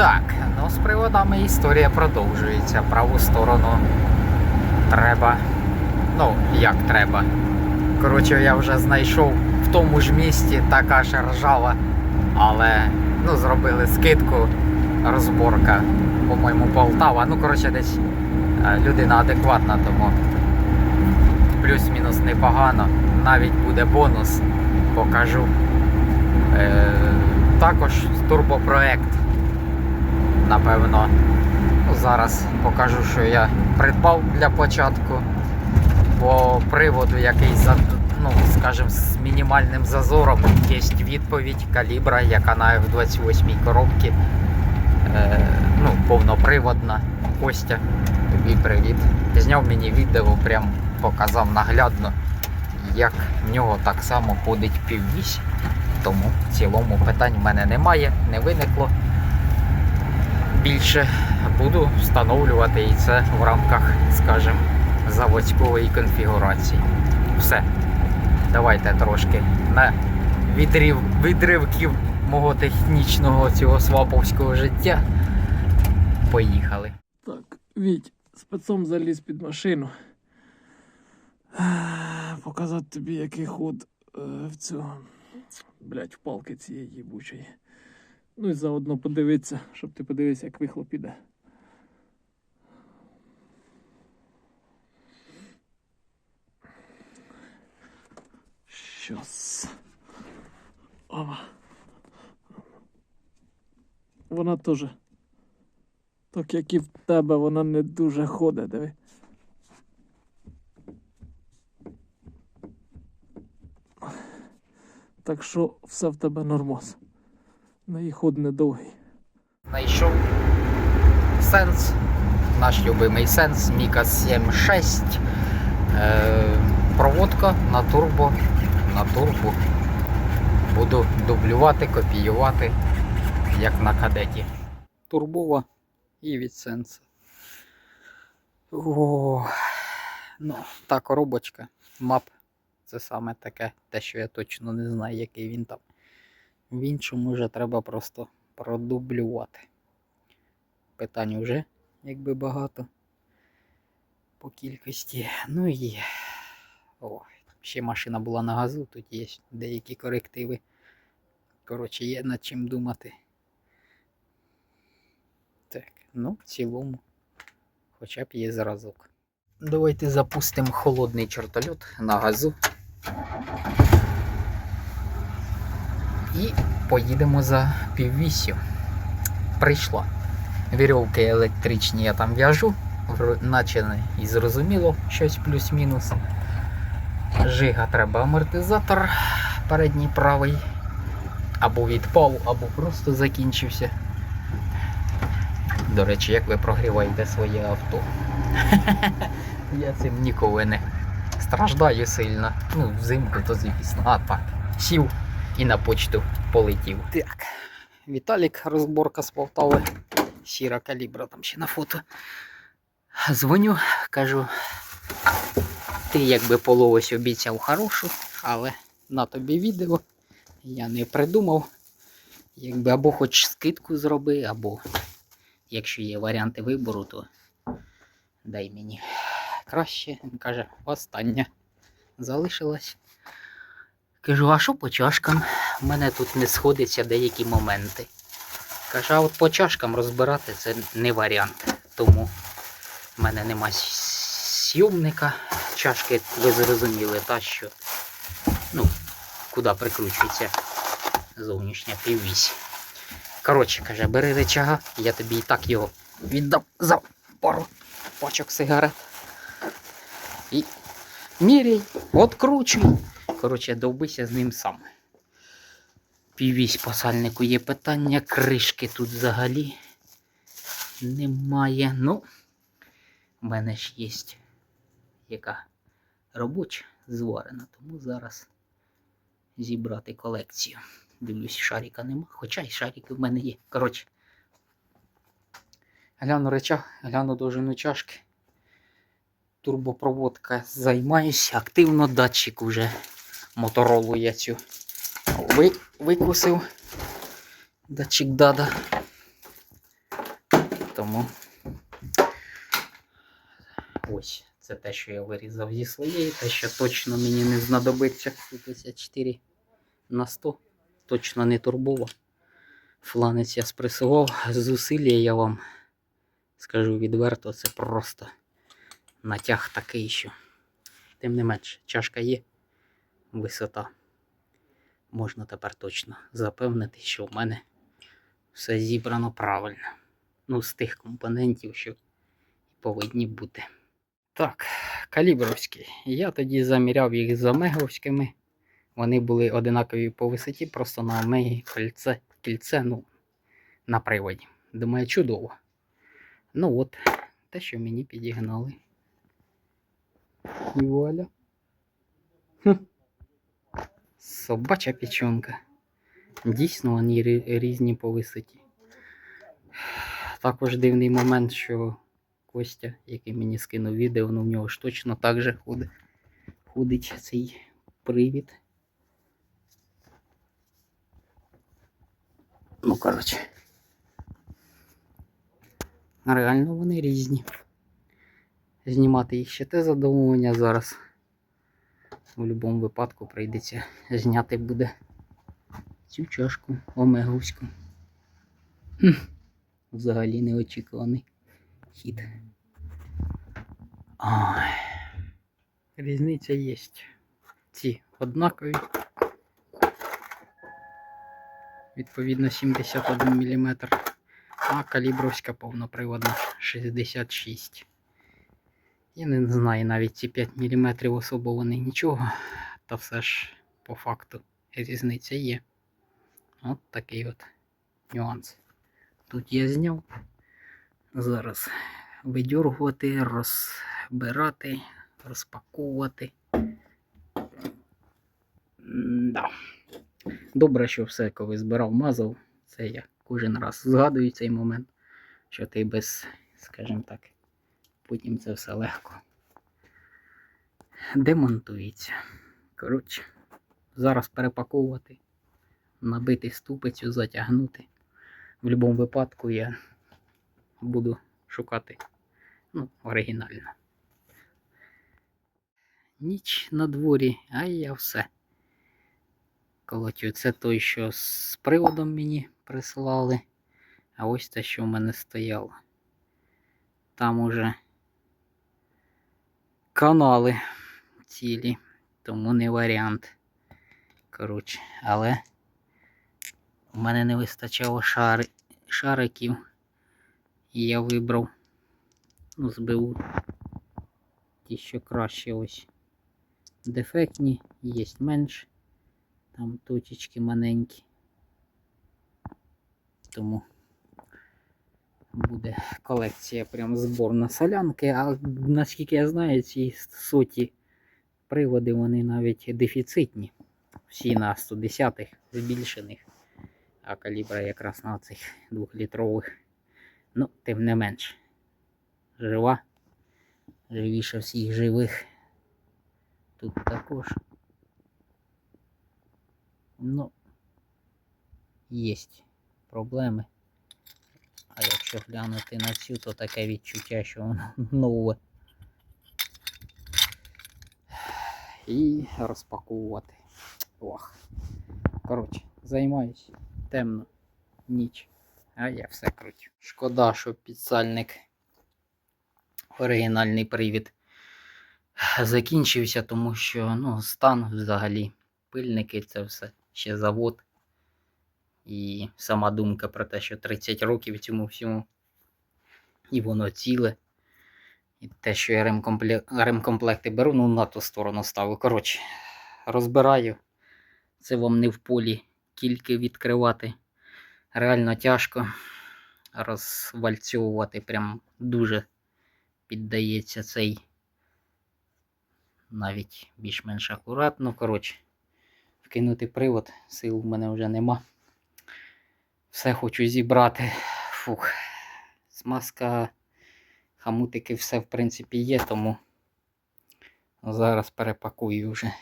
Так, ну з приводами історія продовжується. Праву сторону треба. Ну, як треба. Коротше, я вже знайшов в тому ж місті така ж ржава, але ну, зробили скидку, розборка, по-моєму, Полтава. Ну, коротше, десь е, людина адекватна, тому плюс-мінус непогано. Навіть буде бонус, покажу. Е, також турбопроект. Напевно, зараз покажу, що я придбав для початку. По приводу, який ну, скажімо, з мінімальним зазором є відповідь калібра, яка на F28 коробці. Е, ну, повноприводна. Костя, тобі привіт. Зняв мені відео, прям показав наглядно, як в нього так само ходить піввісь. Тому в цілому питань в мене немає, не виникло. Більше буду встановлювати і це в рамках, скажімо, заводської конфігурації. Все. Давайте трошки на відрив, відривків мого технічного цього сваповського життя. Поїхали. Так, Віть, спецом заліз під машину. Показати тобі, який ход е, в цього. Блять, в палки цієї їбучої. Ну і заодно подивитися, щоб ти подивився, як вихлоп іде. Щас. Ова. Вона теж. Так як і в тебе, вона не дуже ходить, диви. Так що все в тебе нормас. На її ход недовгий. Знайшов сенс, наш любимий сенс, Міка 7.6. Е, проводка на турбо. На турбо. Буду дублювати, копіювати, як на кадеті. Турбова і від сенса. О, ну, та коробочка, мап. Це саме таке, те, що я точно не знаю, який він там. В іншому вже треба просто продублювати. Питань вже якби багато по кількості. Ну і ой, ще машина була на газу, тут є деякі корективи. Коротше, є над чим думати. Так, ну, в цілому, хоча б є зразок. Давайте запустимо холодний чертольот на газу. І поїдемо за піввісю. Прийшла. Вірьовки електричні я там в'яжу, наче і зрозуміло щось плюс-мінус. Жига треба амортизатор передній правий. Або відпав, або просто закінчився. До речі, як ви прогріваєте своє авто? Я цим ніколи не страждаю сильно. Ну, взимку то звісно. А так. Сів і на почту полетів. Так. Віталік, розборка з Полтави. Сіра калібра там ще на фото. Дзвоню, кажу. Ти якби половось обіцяв хорошу, але на тобі відео. Я не придумав. Якби або хоч скидку зроби, або якщо є варіанти вибору, то дай мені краще. Каже, остання залишилась. Кажу, а що по чашкам? У мене тут не сходяться деякі моменти. Каже, а от по чашкам розбирати це не варіант. Тому в мене нема сйомника. Чашки, ви зрозуміли, та що. Ну, куди прикручується зовнішня піввісь. Коротше, каже, бери речага, я тобі і так його віддам за пару пачок сигарет. І міряй, откручуй. Коротше, довбися з ним сам. Піввісь по сальнику є питання, кришки тут взагалі немає. Ну, в мене ж є яка робоча зварена, тому зараз зібрати колекцію. Дивлюсь, шаріка нема, хоча й шарики в мене є. Коротше. Гляну речах, гляну довжину чашки. Турбопроводка займаюся активно, датчик вже моторолу я цю ви, викусив. Датчик дада. Тому ось це те, що я вирізав зі своєї, те, що точно мені не знадобиться. 54 на 100. Точно не турбова. Фланець я спресував. Зусилля я вам скажу відверто, це просто натяг такий, що. Тим не менше, чашка є, висота. Можна тепер точно запевнити, що в мене все зібрано правильно. Ну, з тих компонентів, що повинні бути. Так, калібровські. Я тоді заміряв їх з омеговськими. Вони були одинакові по висоті, просто на омегі кільце, кільце ну, на приводі. Думаю, чудово. Ну от, те, що мені підігнали. І вуаля. Хм. Собача печонка. Дійсно, вони різні по висоті. Також дивний момент, що Костя, який мені скинув відео, ну в нього ж точно так же ходить, цей привід. Ну, коротше. Реально вони різні. Знімати їх ще те задоволення зараз. В будь-якому випадку прийдеться зняти буде цю чашку омеговську. Взагалі неочікуваний хід. Ой. Різниця є. Ці однакові. Відповідно 71 мм, а калібровська повноприводна 66. Я не знаю навіть ці 5 мм особо вони нічого, та все ж по факту різниця є. От такий от нюанс. Тут я зняв. Зараз видьоргувати, розбирати, розпаковувати. Да. Добре, що все, коли збирав, мазав. Це я кожен раз згадую цей момент, що ти без, скажімо так, потім це все легко демонтується. Коротше, зараз перепаковувати, набити ступицю, затягнути. В будь-якому випадку я буду шукати ну, оригінально. Ніч на дворі, а я все. Колотю, це той, що з приводом мені прислали. А ось те, що в мене стояло. Там уже канали цілі, тому не варіант. Коротше, але у мене не вистачало шари, шариків. І я вибрав, ну, збив ті, що краще ось дефектні, є менш. Там точечки маленькі. Тому буде колекція прям зборна солянки. А наскільки я знаю, ці соті приводи вони навіть дефіцитні. Всі на 110-х збільшених, а калібра якраз на цих двохлітрових. Ну, тим не менш. Жива. Живіше всіх живих. Тут також. Ну, є проблеми. А якщо глянути на цю, то таке відчуття, що воно нове. І розпаковувати. Ох. Коротше, займаюсь. Темно. Ніч. А я все крутю. Шкода, що підсальник оригінальний привід закінчився, тому що ну, стан взагалі. Пильники це все ще завод. І сама думка про те, що 30 років цьому всьому. І воно ціле. І те, що я ремкомпле- ремкомплекти беру, ну на ту сторону ставлю. Коротше, розбираю. Це вам не в полі кільки відкривати. Реально тяжко розвальцьовувати. Прям дуже піддається цей навіть більш-менш акуратно. Коротше, вкинути привод, сил в мене вже нема. Все хочу зібрати. Фух. Смазка, хамутики, все в принципі є, тому зараз перепакую вже.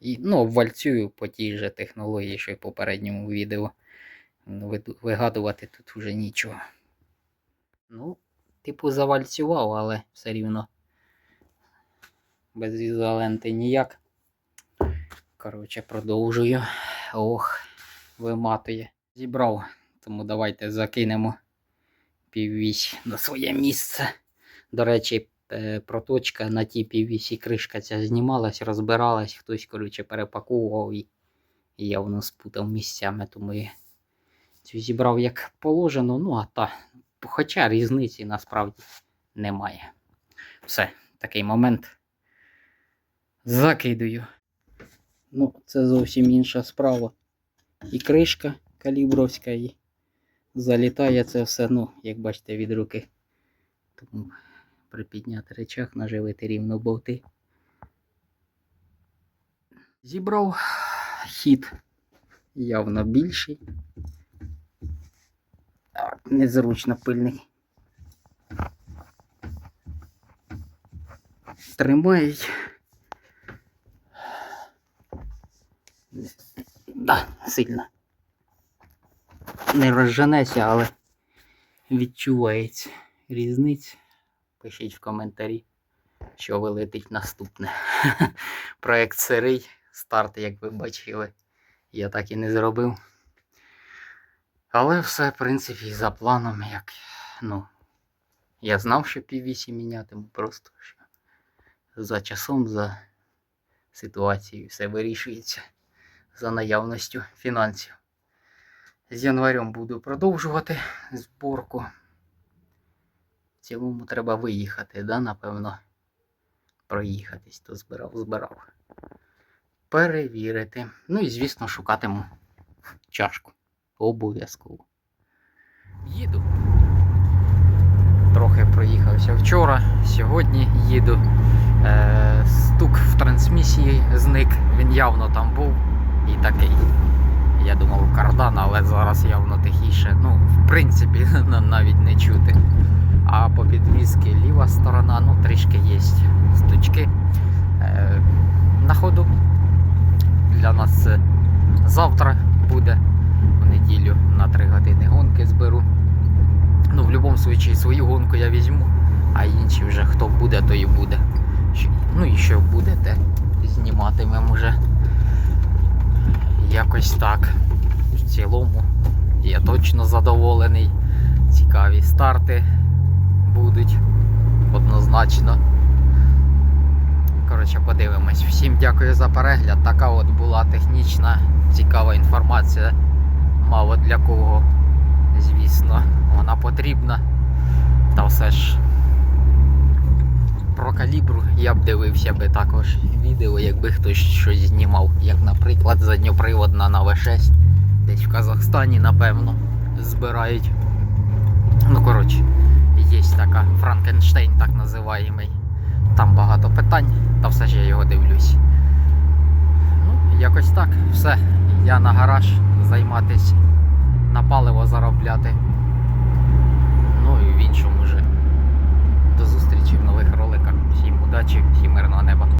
І, ну, вальцюю по тій же технології, що й в попередньому відео. Ну, Вигадувати тут вже нічого. Ну, типу, завальцював, але все рівно. Без ізоленти ніяк. Коротше, продовжую. Ох, виматує. Зібрав, тому давайте закинемо піввісь на своє місце. До речі, е, проточка на тій піввісі кришка ця знімалась, розбиралась, хтось, коротше, перепакував і явно спутав місцями, тому я цю зібрав як положено, ну а та, хоча різниці насправді немає. Все, такий момент. Закидую. Ну, це зовсім інша справа. І кришка калібровська, і залітає це все, ну, як бачите, від руки. Тому припідняти речах, наживити рівно болти. Зібрав хід явно більший. Незручно пильний. Тримають. Да, сильно. Не розженеся, але відчувається різниця. Пишіть в коментарі, що вилетить наступне. Проект сирий, старт, як ви бачили, я так і не зробив. Але все, в принципі, за планом, як. Ну, я знав, що піввісі мінятиму, просто що за часом, за ситуацією все вирішується за наявністю фінансів. З январем буду продовжувати зборку. В цілому треба виїхати, да, напевно, проїхатись, то збирав, збирав. Перевірити. Ну і, звісно, шукатиму чашку. Обов'язково. Їду. Трохи проїхався вчора, сьогодні їду. Е, стук в трансмісії зник, він явно там був і такий. Я думав кардан, але зараз явно тихіше. Ну, в принципі, навіть не чути. А по підвізки ліва сторона, ну, трішки є стучки. Е, на ходу. Для нас це завтра буде. В неділю на 3 години гонки зберу. Ну, в будь-якому випадку свою гонку я візьму, а інші вже хто буде, то і буде. Ну і що буде, те зніматимемо вже. Якось так. В цілому я точно задоволений. Цікаві старти будуть однозначно. Коротше, подивимось. Всім дякую за перегляд. Така от була технічна, цікава інформація. Мало для кого, звісно, вона потрібна. Та все ж про калібру я б дивився би також відео, якби хтось щось знімав. Як, наприклад, задньоприводна на В6. Десь в Казахстані, напевно, збирають. Ну, коротше, є така Франкенштейн, так називаємий. Там багато питань, та все ж я його дивлюсь. Ну, якось так. Все. Я на гараж займатись, на паливо заробляти. Ну і в іншому вже. До зустрічі в нових роликах. Удачі, всім неба.